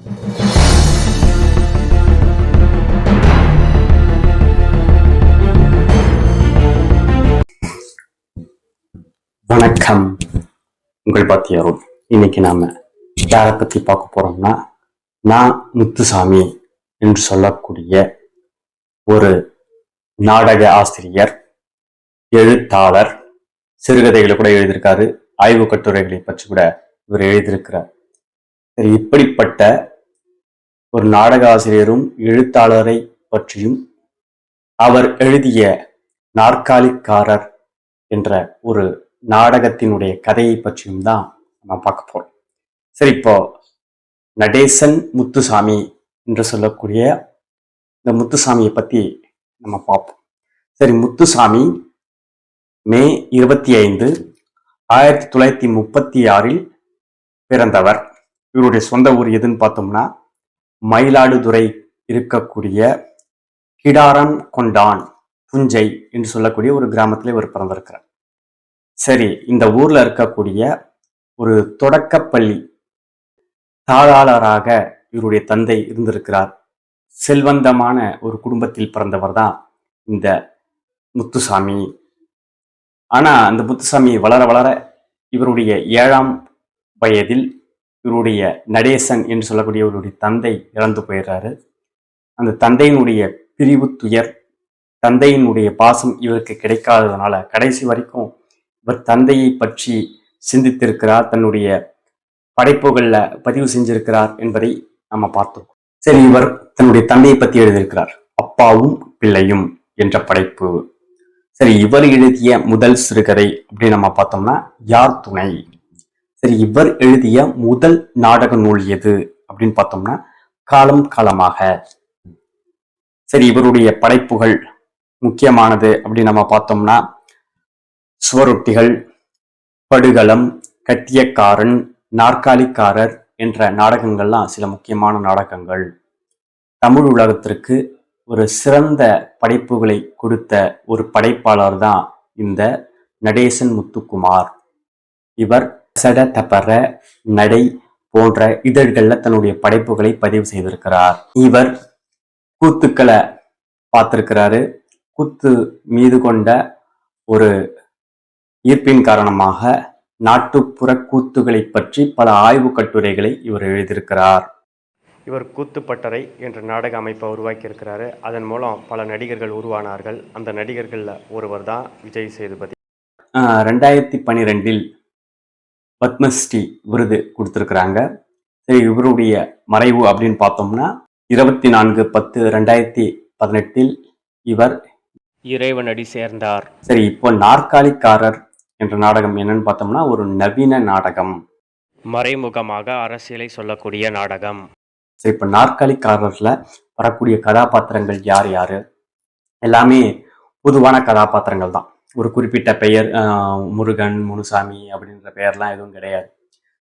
வணக்கம். உங்கள் பத்தி அருள் இன்னைக்கு நாம யாரை பத்தி பார்க்க போறோம்னா நான் முத்துசாமி என்று சொல்லக்கூடிய ஒரு நாடக ஆசிரியர் எழுத்தாளர் சிறுகதைகளை கூட எழுதியிருக்காரு. ஆய்வு கட்டுரைகளை பற்றி கூட இவர் எழுதியிருக்கிறார். இப்படிப்பட்ட ஒரு நாடக ஆசிரியரும் எழுத்தாளரை பற்றியும் அவர் எழுதிய நாற்காலிக்காரர் என்ற ஒரு நாடகத்தினுடைய கதையை பற்றியும் தான் நம்ம பார்க்க போறோம். சரி இப்போ நடேசன் முத்துசாமி என்று சொல்லக்கூடிய இந்த முத்துசாமியை பற்றி நம்ம பார்ப்போம். சரி முத்துசாமி மே இருபத்தி ஐந்து ஆயிரத்தி தொள்ளாயிரத்தி முப்பத்தி ஆறில் பிறந்தவர். இவருடைய சொந்த ஊர் எதுன்னு பார்த்தோம்னா மயிலாடுதுறை இருக்கக்கூடிய கிடாரம் கொண்டான் புஞ்சை என்று சொல்லக்கூடிய ஒரு கிராமத்தில் இவர் பிறந்திருக்கிறார். சரி இந்த ஊர்ல இருக்கக்கூடிய ஒரு தொடக்கப்பள்ளி தாளாளராக இவருடைய தந்தை இருந்திருக்கிறார். செல்வந்தமான ஒரு குடும்பத்தில் பிறந்தவர் தான் இந்த முத்துசாமி. ஆனால் அந்த முத்துசாமி வளர வளர இவருடைய ஏழாம் வயதில் இவருடைய நடேசன் என்று சொல்லக்கூடிய இவருடைய தந்தை இறந்து போயிடுறாரு. அந்த தந்தையினுடைய பிரிவு துயர் தந்தையினுடைய பாசம் இவருக்கு கிடைக்காததுனால கடைசி வரைக்கும் இவர் தந்தையை பற்றி சிந்தித்திருக்கிறார் தன்னுடைய படைப்புகளில் பதிவு செஞ்சிருக்கிறார் என்பதை நம்ம பார்த்தோம் சரி இவர் தன்னுடைய தந்தையை பற்றி எழுதியிருக்கிறார். அப்பாவும் பிள்ளையும் என்ற படைப்பு. சரி இவர் எழுதிய முதல் சிறுகதை அப்படின்னு நம்ம பார்த்தோம்னா யார் துணை? சரி இவர் எழுதிய முதல் நாடக நூல் எது அப்படின்னு பார்த்தோம்னா காலம் காலமாக. சரி இவருடைய படைப்புகள் முக்கியமானது அப்படின்னு நம்ம பார்த்தோம்னா சுவரொட்டிகள் படுகளம் கட்டியக்காரன் நாற்காலிக்காரர் என்ற நாடகங்கள்லாம் சில முக்கியமான நாடகங்கள். தமிழ் உலகத்திற்கு ஒரு சிறந்த படைப்புகளை கொடுத்த ஒரு படைப்பாளர் தான் இந்த நடேசன் முத்துக்குமார். இவர் சட தப்பற நடை போன்ற இதழ்கள்ல தன்னுடைய படைப்புகளை பதிவு செய்திருக்கிறார். இவர் கூத்துக்களை பார்த்திருக்கிறாரு. கூத்து மீது கொண்ட ஒரு ஈர்ப்பின் காரணமாக நாட்டுப்புற கூத்துகளை பற்றி பல ஆய்வு கட்டுரைகளை இவர் எழுதியிருக்கிறார். இவர் கூத்துப்பட்டறை என்ற நாடக அமைப்பை உருவாக்கியிருக்கிறாரு. அதன் மூலம் பல நடிகர்கள் உருவானார்கள். அந்த நடிகர்களில் ஒருவர் தான் விஜய் சேதுபதி. ரெண்டாயிரத்தி பன்னிரெண்டில் பத்மஸ்ரீ விருது கொடுத்துருக்குறாங்க. சரி இவருடைய மறைவு அப்படின்னு பார்த்தோம்னா இருபத்தி நான்கு பத்து ரெண்டாயிரத்தி பதினெட்டில் இவர் இறைவனடி சேர்ந்தார். சரி இப்போ நாற்காலிக்காரர் என்ற நாடகம் என்னன்னு பார்த்தோம்னா ஒரு நவீன நாடகம். மறைமுகமாக அரசியலை சொல்லக்கூடிய நாடகம். சரி இப்போ நாற்காலிக்காரர்ல வரக்கூடிய கதாபாத்திரங்கள் யார் யாரு? எல்லாமே பொதுவான கதாபாத்திரங்கள் தான் ஒரு குறிப்பிட்ட பெயர் முருகன் முனுசாமி அப்படின்ற பெயர்லாம் எதுவும் கிடையாது.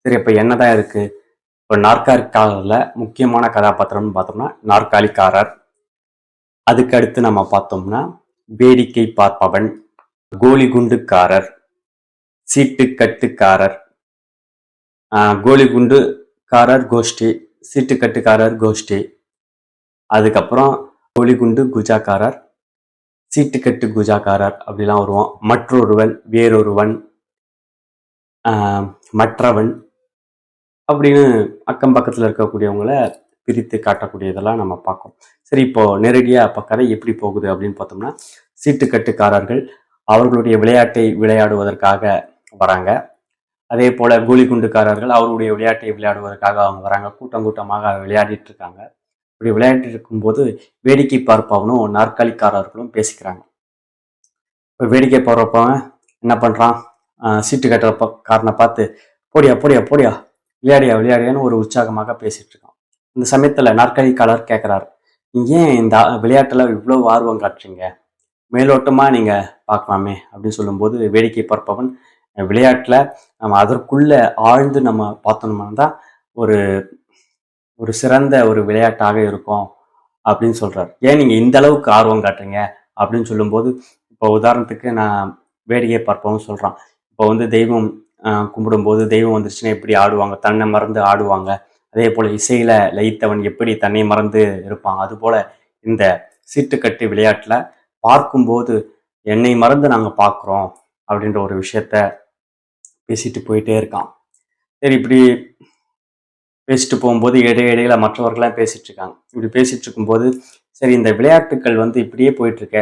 சரி இப்போ என்னதான் இருக்குது இப்போ நாற்காலிக்காரர்ல முக்கியமான கதாபாத்திரம்னு பார்த்தோம்னா நாற்காலிக்காரர். அதுக்கு அடுத்து நம்ம பார்த்தோம்னா வேடிக்கை பார்ப்பவன் கோலி குண்டுக்காரர் சீட்டு கட்டுக்காரர் கோலி குண்டுக்காரர் கோஷ்டி சீட்டுக்கட்டுக்காரர் கோஷ்டி. அதுக்கப்புறம் கோலிகுண்டு குஜாக்காரர் சீட்டுக்கட்டு குஜாக்காரர் அப்படிலாம் வருவோம் மற்றொருவன் வேறொருவன் மற்றவன் அப்படின்னு அக்கம் பக்கத்தில் இருக்கக்கூடியவங்கள பிரித்து காட்டக்கூடியதெல்லாம் நம்ம பார்க்கோம் சரி இப்போ நேரடியாக அப்போ கதை எப்படி போகுது அப்படின்னு பார்த்தோம்னா சீட்டுக்கட்டுக்காரர்கள் அவர்களுடைய விளையாட்டை விளையாடுவதற்காக வராங்க. அதே போல் கோலி குண்டுக்காரர்கள் அவருடைய விளையாட்டை விளையாடுவதற்காக அவங்க வராங்க. கூட்டம் கூட்டமாக விளையாடிட்டு இருக்காங்க. இப்படி விளையாடிட்டு இருக்கும்போது வேடிக்கை பார்ப்பவனும் நாற்காலிக்காரர்களும் பேசிக்கிறாங்க. இப்போ வேடிக்கை பார்ப்பவன் என்ன பண்ணுறான் சீட்டு கட்டுற ப- காரனை பார்த்து போடியா போடியா போடியா விளையாடியா விளையாடியான்னு ஒரு உற்சாகமாக பேசிகிட்டு இருக்கான். இந்த சமயத்தில் நாற்காலிக்காரர் கேட்குறாரு ஏன் இந்த விளையாட்டில் இவ்வளோ ஆர்வம் காட்டுறீங்க? மேலோட்டமாக நீங்கள் பார்க்கலாமே. அப்படின்னு சொல்லும்போது வேடிக்கை பார்ப்பவன் விளையாட்டில் நம்ம அதற்குள்ளே ஆழ்ந்து நம்ம பார்த்தோம்னா தான் ஒரு ஒரு சிறந்த ஒரு விளையாட்டாக இருக்கும் அப்படின்னு சொல்கிறார் ஏன் நீங்கள் இந்த அளவுக்கு ஆர்வம் காட்டுறீங்க? அப்படின்னு சொல்லும்போது இப்போ உதாரணத்துக்கு நான் வேடிக்கை பார்ப்போம்னு சொல்கிறான் இப்போ வந்து தெய்வம் கும்பிடும்போது தெய்வம் வந்துருச்சுன்னா எப்படி ஆடுவாங்க? தன்னை மறந்து ஆடுவாங்க. அதே போல் இசையில் லயித்தவன் எப்படி தன்னை மறந்து இருப்பான்? அதுபோல் இந்த சீட்டுக்கட்டு விளையாட்டில் பார்க்கும்போது என்னை மறந்து நாங்கள் பார்க்குறோம் அப்படின்ற ஒரு விஷயத்த பேசிட்டு போயிட்டே இருக்கான். சரி இப்படி பேசிட்டு போகும்போது இடை இடையில மற்றவர்கள்லாம் பேசிட்டு இருக்காங்க இப்படி பேசிட்டு இருக்கும்போது சரி இந்த விளையாட்டுக்கள் வந்து இப்படியே போயிட்டு இருக்க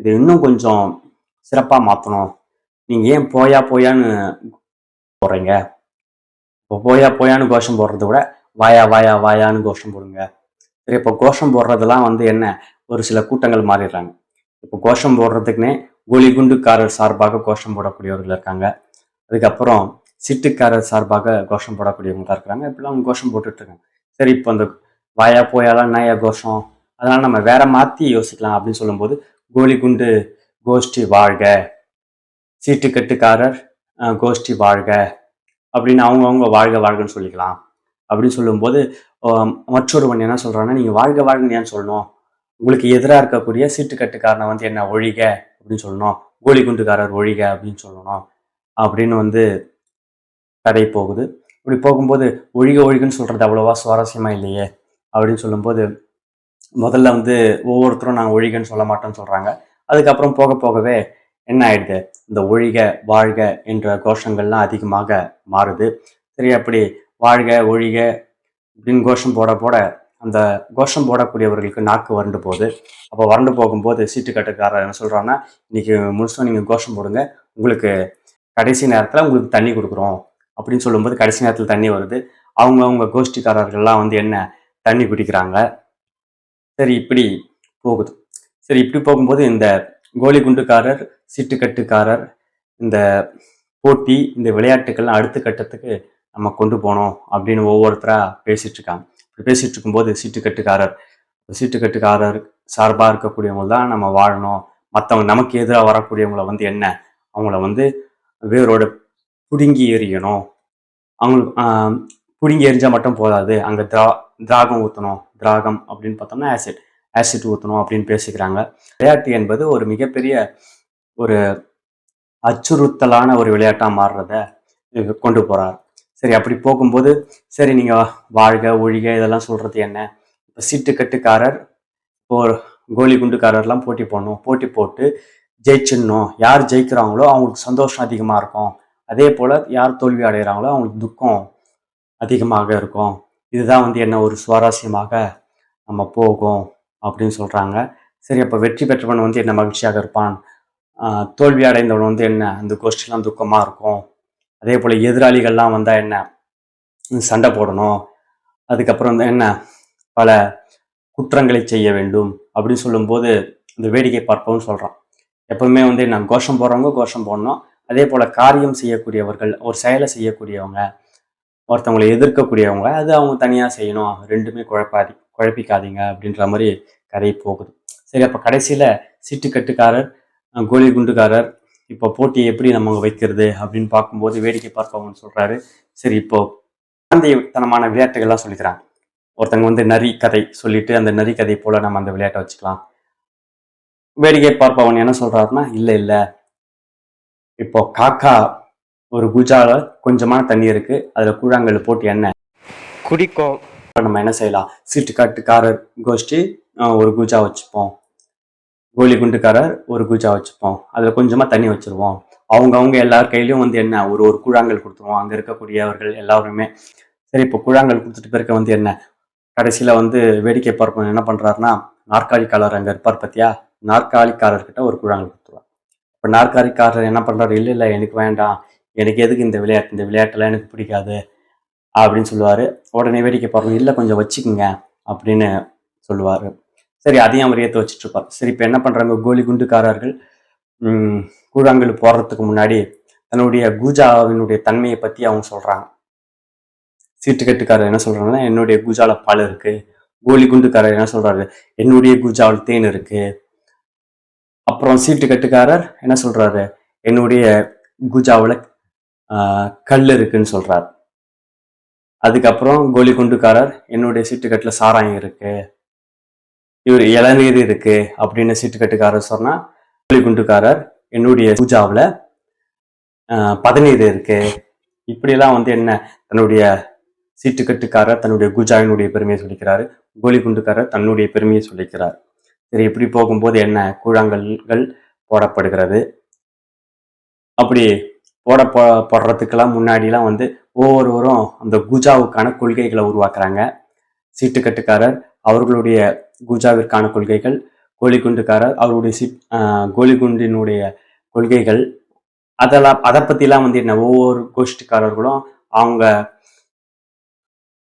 இது இன்னும் கொஞ்சம் சிறப்பாக மாற்றணும் நீங்கள் ஏன் போயா போயான்னு போடுறீங்க? இப்போ போயா போயான்னு கோஷம் போடுறத விட வாயா வாயா வாயான்னு கோஷம் போடுங்க. சரி இப்போ கோஷம் போடுறதெல்லாம் வந்து என்ன? ஒரு சில கூட்டங்கள் மாறிடுறாங்க. இப்போ கோஷம் போடுறதுக்குன்னே கோலி குண்டுக்காரர் சார்பாக கோஷம் போடக்கூடியவர்கள் இருக்காங்க. அதுக்கப்புறம் சிட்டுக்காரர் சார்பாக கோஷம் போடக்கூடியவங்க தான் இருக்கிறாங்க. இப்படிலாம் அவங்க கோஷம் போட்டுட்டு இருக்காங்க சரி இப்போ அந்த வாயா போயாலாம் நாயா கோஷம்? அதனால் நம்ம வேற மாற்றி யோசிக்கலாம் அப்படின்னு சொல்லும்போது கோலி குண்டு கோஷ்டி வாழ்க. சீட்டுக்கட்டுக்காரர் கோஷ்டி வாழ்க. அப்படின்னு அவங்கவுங்க வாழ்க வாழ்கன்னு சொல்லிக்கலாம். அப்படின்னு சொல்லும்போது மற்றொருவன் என்ன சொல்கிறான்னா நீங்கள் வாழ்க வாழ்கன்னு ஏன் சொல்லணும்? உங்களுக்கு எதிராக இருக்கக்கூடிய சீட்டுக்கட்டுக்காரனை வந்து என்ன ஒழிக? அப்படின்னு சொல்லணும். கோலி குண்டுக்காரர் ஒழிக அப்படின்னு சொல்லணும். அப்படின்னு வந்து கதை போகுது. இப்படி போகும்போது ஒழிக ஒழிகன்னு சொல்கிறது அவ்வளோவா சுவாரஸ்யமாக இல்லையே? அப்படின்னு சொல்லும்போது முதல்ல வந்து ஒவ்வொருத்தரும் நாங்கள் ஒழிகன்னு சொல்ல மாட்டோம்னு சொல்கிறாங்க அதுக்கப்புறம் போக போகவே என்ன ஆயிடுது? இந்த ஒழிக வாழ்க என்ற கோஷங்கள்லாம் அதிகமாக மாறுது. சரி அப்படி வாழ்க ஒழிக அப்படின்னு கோஷம் போட போட அந்த கோஷம் போடக்கூடியவர்களுக்கு நாக்கு வறண்டு போகுது. அப்போ வறண்டு போகும்போது சீட்டு கட்டுக்காரர் என்ன சொல்கிறான்னா இன்றைக்கி முழுசும் நீங்கள் கோஷம் போடுங்க. உங்களுக்கு கடைசி நேரத்தில் உங்களுக்கு தண்ணி கொடுக்குறோம். அப்படின்னு சொல்லும்போது கடைசி நேரத்தில் தண்ணி வருது. அவங்கவுங்க கோஷ்டிக்காரர்கள்லாம் வந்து என்ன தண்ணி குடிக்கிறாங்க. சரி இப்படி போகுது. சரி இப்படி போகும்போது இந்த கோலி குண்டுக்காரர் சீட்டுக்கட்டுக்காரர் இந்த போட்டி இந்த விளையாட்டுக்கள்லாம் அடுத்த கட்டத்துக்கு நம்ம கொண்டு போனோம் அப்படின்னு ஒவ்வொருத்தராக பேசிட்டு இருக்காங்க இப்படி பேசிட்டு இருக்கும்போது சீட்டுக்கட்டுக்காரர் சீட்டுக்கட்டுக்காரர் சார்பாக இருக்கக்கூடியவங்க தான் நம்ம வாழணும். மற்றவங்க நமக்கு எதிராக வரக்கூடியவங்களை வந்து என்ன அவங்கள வந்து வேரோட புடுங்கி எறியணும். அவங்களுக்கு புடுங்கி பிடுங்கி எரிஞ்சால் மட்டும் போதாது. அங்கே திரா திராகம் ஊற்றணும் திராகம் அப்படின்னு பார்த்தோம்னா ஆசிட் ஆசிட் ஊற்றணும் அப்படின்னு பேசிக்கிறாங்க. விளையாட்டு என்பது ஒரு மிகப்பெரிய ஒரு அச்சுறுத்தலான ஒரு விளையாட்டாக மாறுறத கொண்டு போகிறார் சரி அப்படி போகும்போது சரி நீங்கள் வாழ்க ஒழிக இதெல்லாம் சொல்கிறது என்ன? இப்போ சீட்டுக்கட்டுக்காரர் இப்போ கோலி குண்டுக்காரர்லாம் போட்டி போடணும். போட்டி போட்டு ஜெயிச்சிடணும். யார் ஜெயிக்கிறாங்களோ அவங்களுக்கு சந்தோஷம் அதிகமாக இருக்கும். அதே போல் யார் தோல்வி அடைகிறாங்களோ அவங்களுக்கு துக்கம் அதிகமாக இருக்கும். இதுதான் வந்து என்ன ஒரு சுவாரஸ்யமாக நம்ம போகும் அப்படின்னு சொல்கிறாங்க சரி அப்போ வெற்றி பெற்றவன் வந்து என்ன மகிழ்ச்சியாக இருப்பான்? தோல்வி அடைந்தவன் வந்து என்ன? அந்த கோஷ்டிலாம் துக்கமாக இருக்கும். அதே போல் எதிராளிகள்லாம் வந்தால் என்ன? சண்டை போடணும். அதுக்கப்புறம் வந்து என்ன? பல குற்றங்களை செய்ய வேண்டும் அப்படின்னு சொல்லும்போது இந்த வேடிக்கை பார்ப்போம்னு சொல்கிறான் எப்பவுமே வந்து என்ன? கோஷம் போடுறவங்க கோஷம் போடணும். அதே போல் காரியம் செய்யக்கூடியவர்கள் ஒரு செயலை செய்யக்கூடியவங்க ஒருத்தவங்களை எதிர்க்கக்கூடியவங்க அது அவங்க தனியாக செய்யணும். ரெண்டுமே குழப்பாதி குழப்பிக்காதீங்க அப்படின்ற மாதிரி கதை போகுது. சரி அப்போ கடைசியில் சீட்டுக்கட்டுக்காரர் கோலி குண்டுக்காரர் இப்போ போட்டியை எப்படி நம்ம வைக்கிறது அப்படின்னு பார்க்கும்போது வேடிக்கை பார்ப்பவங்கன்னு சொல்கிறாரு சரி இப்போ குழந்தைத்தனமான விளையாட்டுகள்லாம் சொல்லிக்கிறாங்க. ஒருத்தங்க வந்து நரி கதை சொல்லிட்டு அந்த நரி கதை போல நம்ம அந்த விளையாட்டை வச்சுக்கலாம். வேடிக்கை பார்ப்பவன் என்ன சொல்றாருன்னா இல்லை இல்லை இப்போ காக்கா ஒரு குஜால கொஞ்சமான தண்ணி இருக்கு. அதுல கூழாங்கல் போட்டு எண்ணெய். குடிக்கும். நம்ம என்ன செய்யலாம்? சீட்டுக்காட்டுக்காரர் கோஷ்டி ஒரு குஜா வச்சுப்போம். கோலி குண்டுக்காரர் ஒரு குஜா வச்சுப்போம். அதில் கொஞ்சமாக தண்ணி வச்சிருவோம். அவங்க அவங்க எல்லார் கையிலயும் வந்து என்ன ஒரு ஒரு கூழாங்கல் கொடுத்துருவோம். அங்கே இருக்கக்கூடியவர்கள் எல்லாருமே. சரி இப்போ கூழாங்கல் கொடுத்துட்டு பிறகு வந்து என்ன? கடைசியில் வந்து வேடிக்கை பார்ப்போம். என்ன பண்ணுறாருன்னா நாற்காலிக்காரர் அங்கே இருப்பார் பார்த்தியா நாற்காலிக்காரர்கிட்ட ஒரு கூழாங்கல் இப்போ நாற்காலிக்காரர் என்ன பண்ணுறாரு இல்லை இல்லை எனக்கு வேண்டாம். எனக்கு எதுக்கு இந்த விளையாட்டு? இந்த விளையாட்டெல்லாம் எனக்கு பிடிக்காது. அப்படின்னு சொல்லுவார். உடனே வேடிக்கை பார்ப்போம் இல்லை கொஞ்சம் வச்சுக்கோங்க அப்படின்னு சொல்லுவார். சரி அதையும் அவர் ஏற்று வச்சுட்ருப்பார். சரி இப்போ என்ன பண்ணுறாங்க கோலி குண்டுக்காரர்கள் கூழாங்கல் போடுறதுக்கு முன்னாடி தன்னுடைய கூஜாவினுடைய தன்மையை பற்றி அவங்க சொல்கிறாங்க சீட்டுக்கட்டுக்காரர் என்ன சொல்கிறாங்கன்னா என்னுடைய கூஜாவில் பால் இருக்குது கோலி குண்டுக்காரர் என்ன சொல்கிறாரு என்னுடைய கூஜாவில் தேன் இருக்குது அப்புறம் சீட்டுக்கட்டுக்காரர் என்ன சொல்கிறாரு என்னுடைய கூஜாவில் கல் இருக்குன்னு சொல்கிறார் அதுக்கப்புறம் கோலி குண்டுக்காரர் என்னுடைய சீட்டுக்கட்டில் சாராயம் இருக்கு. இவர் இளநீர் இருக்கு அப்படின்னு சீட்டுக்கட்டுக்காரர் சொன்னால் கோலி குண்டுக்காரர் என்னுடைய பூஜாவில் பதநீர் இருக்கு. இப்படியெல்லாம் வந்து என்ன? தன்னுடைய சீட்டுக்கட்டுக்காரர் தன்னுடைய குஜாவினுடைய பெருமையை சொல்லிக்கிறாரு. கோலி குண்டுக்காரர் தன்னுடைய பெருமையை சொல்லிக்கிறார். சரி இப்படி போகும்போது என்ன கூழாங்கல்கள் போடப்படுகிறது? அப்படி போட போ போடுறதுக்கெல்லாம் முன்னாடிலாம் வந்து ஒவ்வொருவரும் அந்த குஜாவுக்கான கொள்கைகளை உருவாக்குறாங்க. சீட்டுக்கட்டுக்காரர் அவர்களுடைய குஜாவிற்கான கொள்கைகள் கோலிகுண்டுக்காரர் அவருடைய சி கோலிகுண்டினுடைய கொள்கைகள். அதெல்லாம் அதை பற்றிலாம் வந்து என்ன ஒவ்வொரு கோஷ்டிக்காரர்களும் அவங்க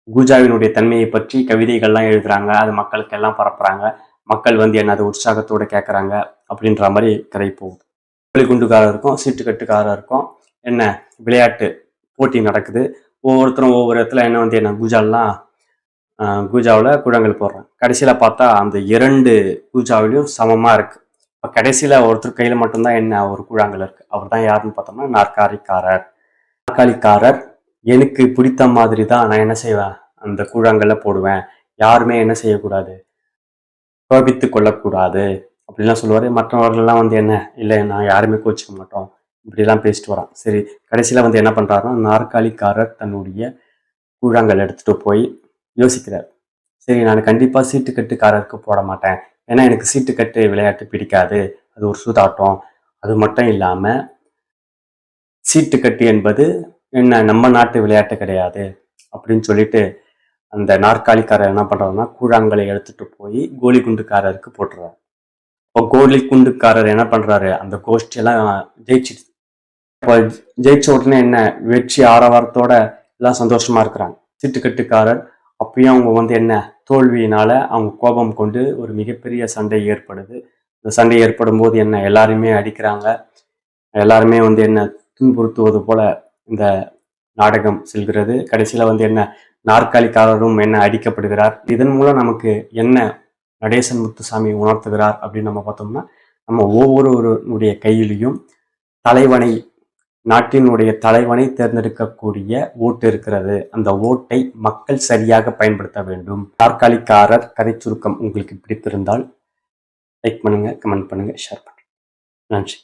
குஜாவினுடைய தன்மையை பற்றி கவிதைகள்லாம் எழுதுறாங்க அது மக்களுக்கு எல்லாம் பரப்புறாங்க. மக்கள் வந்து என்ன அதை உற்சாகத்தோடு கேட்குறாங்க அப்படின்ற மாதிரி கதை போகுது. வெளிக்குண்டுக்காரருக்கும் சீட்டுக்கட்டுக்காரருக்கும் என்ன விளையாட்டு போட்டி நடக்குது. ஒவ்வொருத்தரும் ஒவ்வொரு இடத்துல என்ன வந்து என்ன குஜாலாம் கூஜாவில் குழங்கள் போடுறாங்க. கடைசியில் பார்த்தா அந்த இரண்டு கூஜாவிலையும் சமமாக இருக்குது இப்போ கடைசியில் ஒருத்தர் கையில் மட்டும்தான் என்ன ஒரு கூழாங்கல் இருக்குது அவர் தான் யாருன்னு பார்த்தோம்னா நாற்காலிக்காரர். நாற்காலிக்காரர் எனக்கு பிடித்த மாதிரி தான் நான் என்ன செய்வேன்? அந்த கூழாங்கல்ல போடுவேன். யாருமே என்ன செய்யக்கூடாது? கோபித்து கொள்ளக்கூடாது அப்படிலாம் சொல்லுவார். மற்றவர்கள்லாம் வந்து என்ன இல்லை நான் யாருமே கோச்சிக்க மாட்டோம். இப்படிலாம் பேசிட்டு வரான். சரி கடைசியில் வந்து என்ன பண்ணுறாருன்னா நாற்காலிக்காரர் தன்னுடைய கூழாங்கல் எடுத்துகிட்டு போய் யோசிக்கிறார். சரி நான் கண்டிப்பாக சீட்டுக்கட்டுக்காரருக்கு போட மாட்டேன். ஏன்னா எனக்கு சீட்டுக்கட்டு விளையாட்டு பிடிக்காது. அது ஒரு சூதாட்டம். அது மட்டும் இல்லாமல் சீட்டுக்கட்டு என்பது என்ன நம்ம நாட்டு விளையாட்டு கிடையாது. அப்படின்னு சொல்லிட்டு அந்த நாற்காலிக்காரர் என்ன பண்ணுறாருன்னா கூழாங்கலை எடுத்துகிட்டு போய் கோலி குண்டுக்காரருக்கு போட்டுறாரு. இப்போ கோலி குண்டுக்காரர் என்ன பண்ணுறாரு அந்த கோஷ்டியெல்லாம் ஜெயிச்சிட்டு இப்போ ஜெயிச்ச உடனே என்ன வெற்றி ஆரவாரத்தோட எல்லாம் சந்தோஷமா இருக்கிறாங்க. திட்டுக்கட்டுக்காரர் அப்பயும் அவங்க வந்து என்ன தோல்வியினால அவங்க கோபம் கொண்டு ஒரு மிகப்பெரிய சண்டை ஏற்படுது. இந்த சண்டை ஏற்படும் போது என்ன எல்லாருமே அடிக்கிறாங்க. எல்லாருமே வந்து என்ன துன்புறுத்துவது போல இந்த நாடகம் செல்கிறது. கடைசியில் வந்து என்ன நாற்காலிக்காரரும் என்ன அடிக்கப்படுகிறார்? இதன் மூலம் நமக்கு என்ன நடேசன் முத்துசாமி உணர்த்துகிறார் அப்படின்னு நம்ம பார்த்தோம்னா நம்ம ஒவ்வொருவருடைய கையிலையும் தலைவனை நாட்டினுடைய தலைவனை தேர்ந்தெடுக்கக்கூடிய ஓட்டு இருக்கிறது. அந்த ஓட்டை மக்கள் சரியாக பயன்படுத்த வேண்டும். தற்காலிக்காரர் கதை சுருக்கம் உங்களுக்கு பிடித்திருந்தால் லைக் பண்ணுங்க கமெண்ட் பண்ணுங்க ஷேர் பண்ணுங்க. நன்றி.